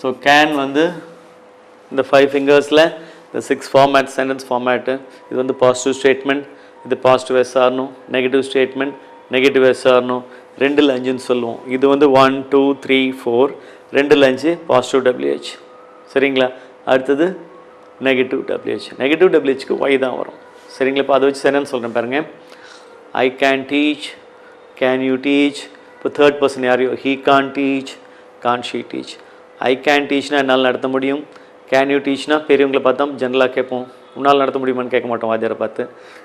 So can வந்து இந்த five ஃபிங்கர்ஸில் இந்த சிக்ஸ் ஃபார்மேட் சென்டென்ஸ் ஃபார்மேட்டு இது வந்து பாசிட்டிவ் ஸ்டேட்மெண்ட் இது பாசிட்டிவ் எஸ் ஆரணும் நெகட்டிவ் ஸ்டேட்மெண்ட் நெகட்டிவ் எஸ் ஆரணும் ரெண்டில் அஞ்சுன்னு சொல்லுவோம். இது வந்து ஒன் டூ த்ரீ ஃபோர் ரெண்டில் அஞ்சு பாசிட்டிவ் டபிள்யூஹெச் சரிங்களா? அடுத்தது நெகட்டிவ் டபிள்யூஹெச் நெகட்டிவ் டபிள்யூஹெச்க்கு ஒய் தான் வரும். சரிங்களா? இப்போ அதை வச்சு சென்டென்ஸ் சொல்கிறேன் பாருங்கள் I can teach can you teach இப்போ தேர்ட் பர்சன் யாரையோ he can teach can she teach I can டீச்னா என்னால் நடத்த முடியும். கேன் யூ டீச்னா பெரியவங்களை பார்த்தா ஜென்ரலாக கேட்போம். உன்னால் நடத்த முடியுமான்னு கேட்க மாட்டோம் வாத்தியாரை பார்த்து.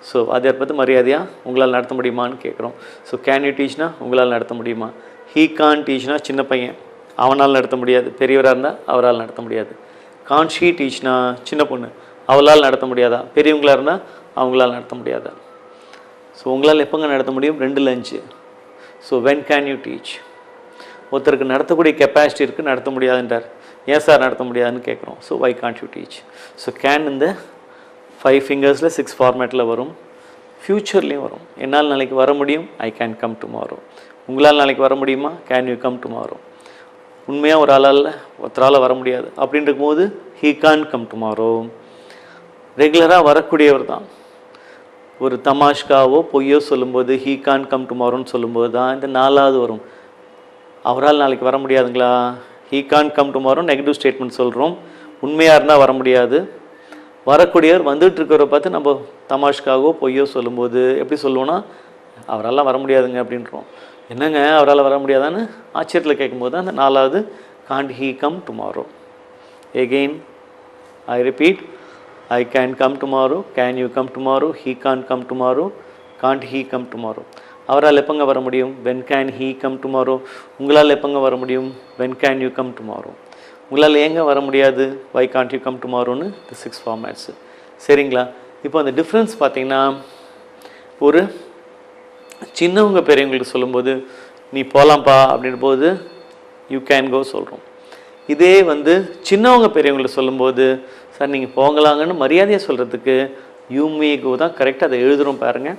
ஸோ வாத்தியார் பார்த்து மரியாதையாக உங்களால் நடத்த முடியுமான்னு கேட்குறோம். ஸோ கேன் யூ டீச்னா உங்களால் நடத்த முடியுமா? ஹீ கான் டீச்னா சின்ன பையன். அவனால் நடத்த முடியாது. பெரியவராக இருந்தால் அவரால் நடத்த முடியாது. கான் ஷீ டீச்னா சின்ன பொண்ணு. அவளால் நடத்த முடியாதா? பெரியவங்களாக இருந்தால் அவங்களால் நடத்த முடியாதா? ஸோ உங்களால் எப்போங்க நடத்த முடியும்? ரெண்டு lunch. So when can you teach ஒருத்தருக்கு நடத்தக்கூடிய கெப்பாசிட்டி இருக்குது நடத்த முடியாதுன்றார். ஏன் சார் நடத்த முடியாதுன்னு கேட்குறோம். So why can't you teach so can இந்த ஃபைவ் ஃபிங்கர்ஸில் சிக்ஸ் ஃபார்மேட்டில் வரும். ஃப்யூச்சர்லேயும் வரும். என்னால் நாளைக்கு வர முடியும்? ஐ கேன் கம் டுமாரோ உங்களால் நாளைக்கு வர முடியுமா? கேன் யூ கம் டுமாரோ உண்மையாக ஒரு ஆளால் ஒருத்தரால் வர முடியாது. அப்படின்னு இருக்கும்போது ஹீ கான் கம் டுமாரோ ரெகுலராக வரக்கூடியவர் தான். ஒரு தமாஷ்காவோ பொய்யோ சொல்லும்போது ஹீ கான் கம் டுமாரோன்னு சொல்லும்போது தான் இந்த நாலாவது வரும். அவரால் நாளைக்கு வர முடியாதுங்களா? He can't come tomorrow negative statement சொல்கிறோம் உண்மையாக இருந்தால் வர முடியாது. வரக்கூடியவர் வந்துட்டு இருக்கிறவரை பார்த்து நம்ம தமாஷ்காகவோ பொய்யோ சொல்லும்போது எப்படி சொல்லுவோன்னா அவரால் வர முடியாதுங்க அப்படின்றோம். என்னங்க அவரால் வர முடியாதான்னு ஆச்சரியத்தில் கேட்கும்போது அந்த நாலாவது can't he come tomorrow again I repeat I can come tomorrow can you come tomorrow he can't come tomorrow can't he come tomorrow அவரால் எப்போங்க வர முடியும்? When can he come tomorrow உங்களால் எப்போங்க வர முடியும்? When can you come tomorrow உங்களால் ஏங்க வர முடியாது? வை கான்ட் யூ கம் டுமாரோன்னு இந்த சிக்ஸ் ஃபார்மேட்ஸு சரிங்களா? இப்போ அந்த டிஃப்ரென்ஸ் பார்த்தீங்கன்னா ஒரு சின்னவங்க பெரியவங்களுக்கு சொல்லும்போது நீ போகலாம்ப்பா அப்படின்ற போது யூ கேன் கோ சொல்கிறோம் இதே வந்து சின்னவங்க பெரியவங்களுக்கு சொல்லும்போது சார் நீங்கள் போங்கலாங்கன்னு மரியாதையாக சொல்கிறதுக்கு யூ மே கோ தான் கரெக்டாக அதை எழுதுகிறோம் பாருங்கள்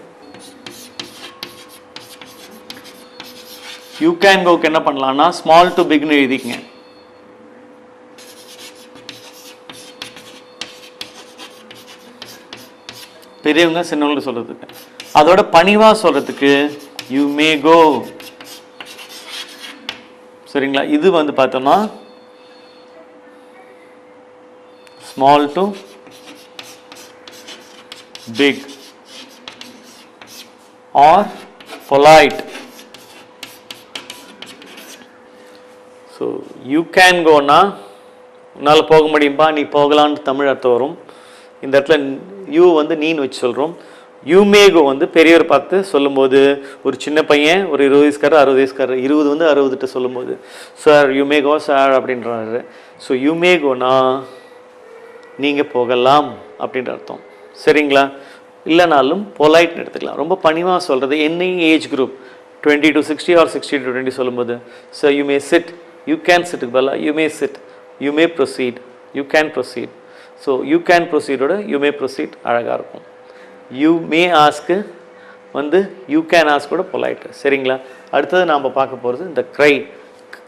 யூ கேன் கோக்கு என்ன பண்ணலாம்னா ஸ்மால் டு பிக்னு எழுதிக்கங்க பெரியவங்க சின்னவங்களுக்கு சொல்கிறதுக்கு அதோட பணிவாக சொல்கிறதுக்கு யூ மே கோ சரிங்களா? இது வந்து பார்த்தோம்னா small to big or polite so you can gonna உன்னால் போக முடியும்பா? நீ போகலான்னு தமிழ் அர்த்தம் வரும். இந்த இடத்துல யூ வந்து நீன்னு வச்சு சொல்கிறோம் யூ மேகோ வந்து பெரியவர் பார்த்து சொல்லும்போது ஒரு சின்ன பையன் ஒரு இருபது வயசுக்காரர் அறுபது வயசுக்காரர் இருபது வந்து அறுபதுகிட்ட சொல்லும்போது sir you may go sir அப்படின்றாரு. ஸோ யூ மேகோனா நீங்கள் போகலாம் அப்படின்ற அர்த்தம். சரிங்களா? இல்லைனாலும் பொலைட்னு எடுத்துக்கலாம். ரொம்ப பணிவாக சொல்கிறது என்ன age group twenty to sixty or sixty to twenty சொல்லும்போது so you may sit you can சிட்டுக்கு பதிலாக you may sit you may proceed you can proceed so you can ப்ரொசீடோட you may proceed அழகாக இருக்கும். யூ மே ஆஸ்க்கு வந்து you can ask கூட பொலைட்டு சரிங்களா? அடுத்தது நாம் பார்க்க போகிறது இந்த க்ரை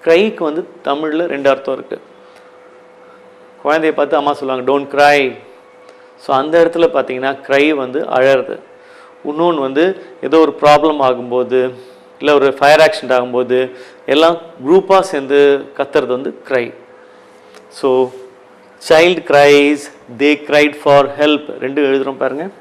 க்ரைக்கு வந்து தமிழில் ரெண்டு அர்த்தம் இருக்குது குழந்தைய பார்த்து அம்மா சொல்லுவாங்க டோன்ட் க்ரை ஸோ அந்த இடத்துல பார்த்தீங்கன்னா க்ரை வந்து அழறது. இன்னொன்று வந்து ஏதோ ஒரு ப்ராப்ளம் ஆகும்போது இல்லை ஒரு ஃபயர் ஆக்சிடென்ட் ஆகும்போது எல்லாம் குரூப்பாக சேர்ந்து கத்துறது வந்து cry so child cries they cried for help ரெண்டு எழுதுகிறோம் பாருங்கள்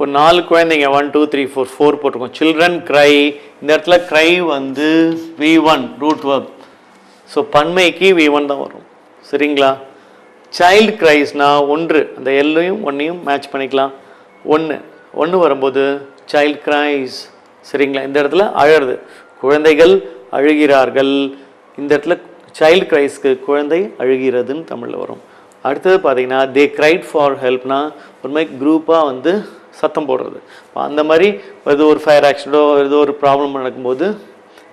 இப்போ நாலு குழந்தைங்க one two three four four போட்டிருக்கோம். சில்ட்ரன் க்ரை இந்த இடத்துல க்ரை வந்து V one root verb. So பன்மைக்கு V one தான் வரும். சரிங்களா? சைல்டு க்ரைஸ்னால் ஒன்று. அந்த எல்லையும் ஒன்றையும் மேட்ச் பண்ணிக்கலாம். ஒன்று ஒன்று வரும்போது சைல்டு க்ரைஸ் சரிங்களா? இந்த இடத்துல அழறது. குழந்தைகள் அழுகிறார்கள். இந்த இடத்துல சைல்டு கிரைஸ்க்கு குழந்தை அழுகிறதுன்னு தமிழில் வரும். அடுத்தது பார்த்தீங்கன்னா தே க்ரைட் ஃபார் ஹெல்ப்னா ஒரு மாதிரி குரூப்பாக வந்து சத்தம் போடுறது. அந்த மாதிரி ஏதோ ஒரு ஃபயர் ஆக்சிடென்டோ ஏதோ ஒரு ப்ராப்ளம் நடக்கும்போது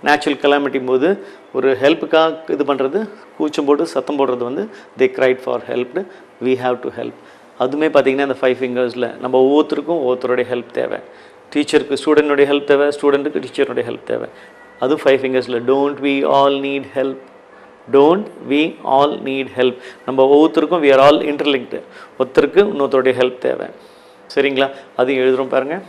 நேச்சுரல் கலாமிட்டி போது ஒரு ஹெல்ப்புக்காக இது பண்ணுறது கூச்சம் போட்டு சத்தம் போடுறது வந்து they cried for help we have to help அதுவுமே பார்த்தீங்கன்னா இந்த ஃபைவ் ஃபிங்கர்ஸில் நம்ம ஒவ்வொருத்தருக்கும் ஒவ்வொருத்தருடைய ஹெல்ப் தேவை. டீச்சருக்கு ஸ்டூடெண்ட்டுடைய ஹெல்ப் தேவை ஸ்டூடெண்ட்டுக்கு டீச்சருடைய ஹெல்ப் தேவை. அது five ஃபிங்கர்ஸில் don't we all need help don't we all need help நம்ம ஒவ்வொருத்தருக்கும் வி ஆர் ஆல் இன்டர்லிங்க்டு ஒருத்தருக்கு இன்னொருத்தருடைய ஹெல்ப் தேவை. சரிங்களா அதையும் எழுதுகிறோம் பாருங்கள்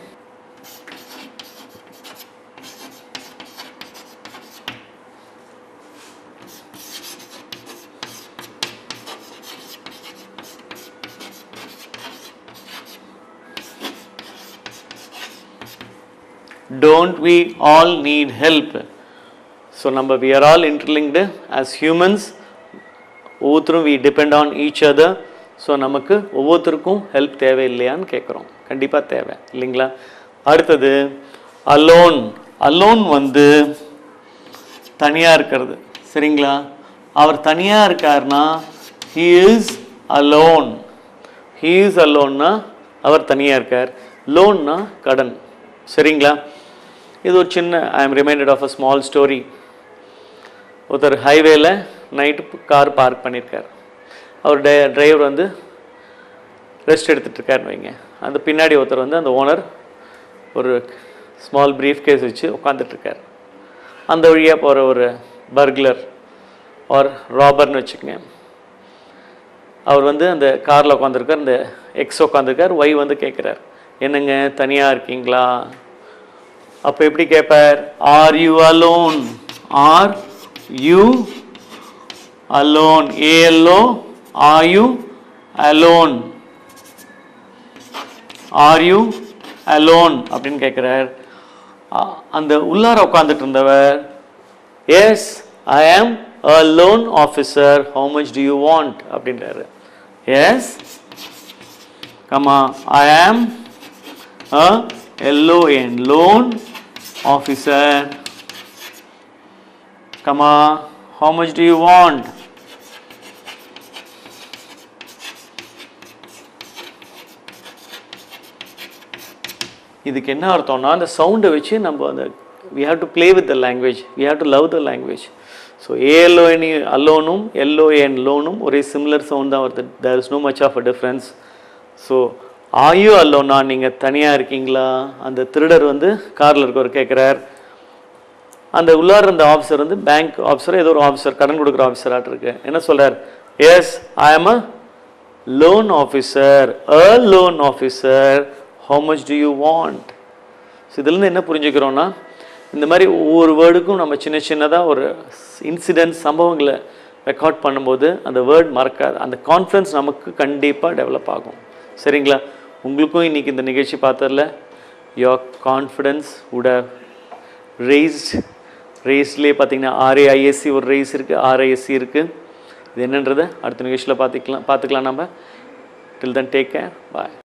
don't we all need help so நம்ம we are all interlinked as humans ஒவ்வொருத்தரும் we depend on each other so நமக்கு ஒவ்வொருத்தருக்கும் ஹெல்ப் தேவை இல்லையான்னு கேட்குறோம். கண்டிப்பாக தேவை இல்லைங்களா? அடுத்தது அலோன் அலோன் வந்து தனியாக இருக்கிறது. சரிங்களா? அவர் தனியாக இருக்காருன்னா he's alone alone. He is அவர் தனியாக இருக்கார். லோன்னா கடன். சரிங்களா? இது ஒரு சின்ன I am reminded of a small story ஒருத்தர் ஹைவேல நைட்டு கார் பார்க் பண்ணியிருக்கார் அவர் டே டிரைவர் வந்து ரெஸ்ட் எடுத்துகிட்ருக்காருன்னு வைங்க. அந்த பின்னாடி ஒருத்தர் வந்து அந்த ஓனர் ஒரு ஸ்மால் ப்ரீஃப் கேஸ் வச்சு உட்காந்துட்ருக்கார் அந்த வழியாக போகிற ஒரு பர்க்லர் ஆர் ராபர்னு வச்சுக்கோங்க. அவர் வந்து அந்த காரில் உட்காந்துருக்கார் அந்த எக்ஸ் உட்காந்துருக்கார் ஒய் வந்து கேட்குறார் என்னங்க தனியாக இருக்கீங்களா? அப்போ எப்படி கேட்பார் are you alone are you alone A L O are you alone are you alone அப்படின்னு கேட்குறார் அந்த உள்ளார உட்காந்துட்டு இருந்தவர் yes I am a loan officer how much do you want அப்படின்றாரு. Yes comma I am a L O N loan officer comma how much do you want இதுக்கு என்ன அர்த்தம்னா அந்த சவுண்டை வச்சு நம்ம அந்த we have to play with the language we have to love the language so A L O N அல்லோனும் எல்ஓஎன் லோனும் ஒரே சிமிலர் சவுண்ட் தான் வருது. There is no much of a difference so ஆயோ அல்லோனா நீங்கள் தனியாக இருக்கீங்களா? அந்த திருடர் வந்து காரில் இருக்கவர் கேட்குறார் அந்த உள்ளார இருந்த ஆஃபீஸர் வந்து பேங்க் ஆஃபீஸர் ஏதோ ஒரு ஆஃபீஸர் கடன் கொடுக்குற ஆஃபீஸராக இருக்கு. என்ன சொல்கிறார் yes I am a loan officer a loan officer how much do you want so இதுலேருந்து என்ன புரிஞ்சுக்கிறோன்னா இந்த மாதிரி ஒவ்வொரு வேர்டுக்கும் நம்ம சின்ன சின்னதாக ஒரு இன்சிடென்ட் சம்பவங்களை ரெக்கார்ட் பண்ணும்போது அந்த வேர்ட் மறக்காது. அந்த கான்ஃபிடன்ஸ் நமக்கு கண்டிப்பாக டெவலப் ஆகும். சரிங்களா? உங்களுக்கும் இன்றைக்கி இந்த நிகழ்ச்சி பார்த்ததில் யோர் கான்ஃபிடென்ஸ் உட ரேஸ்ட் ரேஸ்லேயே பார்த்தீங்கன்னா ஆர்ஏஐஎஸ்சி ஒரு ரேஸ் இருக்குது ஆர்ஐஎஸ்சி இருக்குது இது என்னன்றதை அடுத்த நிகழ்ச்சியில் பார்த்துக்கலாம் பார்த்துக்கலாம் நம்ம. Till then take care bye